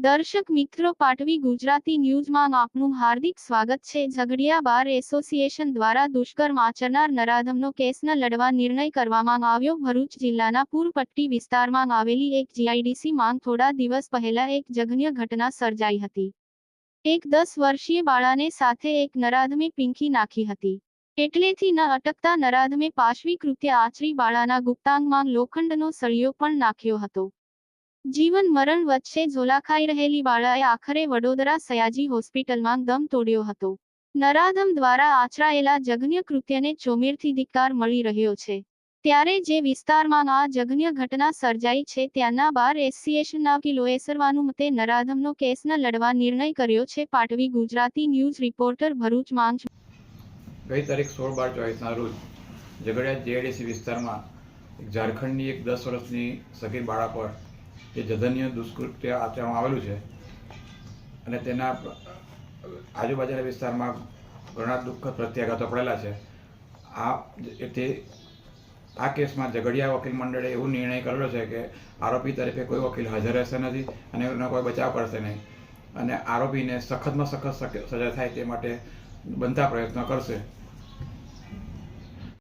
દર્શક મિત્રો પાટવી ગુજરાતી ન્યૂઝમાં આપનું હાર્દિક સ્વાગત છે. ઝઘડિયા બાર એસોસિએશન દ્વારા દુષ્કર્મ આચરનાર નરાધમનો કેસ ન લડવા નિર્ણય કરવામાં આવ્યો. ભરૂચ જિલ્લાના પૂરપટ્ટી વિસ્તારમાં આવેલી એક જીઆઈડીસી માંગ થોડા દિવસ પહેલા એક જઘન્ય ઘટના સર્જાઈ હતી. એક દસ વર્ષીય બાળાને સાથે એક નરાધમે પીંખી નાખી હતી. એટલેથી ન અટકતા નરાધમે પાશવી કૃત્ય આચરી બાળાના ગુપ્તાંગમાં લોખંડનો સળિયો પણ નાખ્યો હતો. જીવન મરણ વચ્ચે ઝોલાખાઈ રહેલી બાળાએ આખરે વડોદરા સયાજી હોસ્પિટલમાં દમ તોડ્યો હતો. નરાધમ દ્વારા આચરાયેલા જઘન્ય કૃત્યને ચોમેરથી ધિક્કાર મળી રહ્યો છે. ત્યારે જે વિસ્તારમાં આ જઘન્ય ઘટના સર્જાઈ છે ત્યાંના બાર એસોસિએશનના કિલોએ સર્વાનુમતે નરાધમનો કેસ ન લડવા નિર્ણય કર્યો છે પાટવી ગુજરાતી ન્યૂઝ રિપોર્ટર ભરૂચ માંગ ગઈ તારીખ સોળ બાર ચોવીસના રોજ ઝઘડિયા જેઆઈડીસી વિસ્તારમાં ઝારખંડની એક દસ વર્ષની સગીર બાળા પર જે જધન્ય દુષ્કૃત્ય આચરવામાં આવેલું છે અને તેના આજુબાજુના વિસ્તારમાં ઘણા દુઃખદ પ્રત્યાઘાતો પડેલા છે. આ તે આ કેસમાં ઝઘડિયા વકીલ મંડળે એવું નિર્ણય કરેલો છે કે આરોપી તરફે કોઈ વકીલ હાજર રહેશે નથી અને એનો કોઈ બચાવ કરશે નહીં. અને આરોપીને સખતમાં સખત સજા થાય તે માટે બનતા પ્રયત્નો કરશે.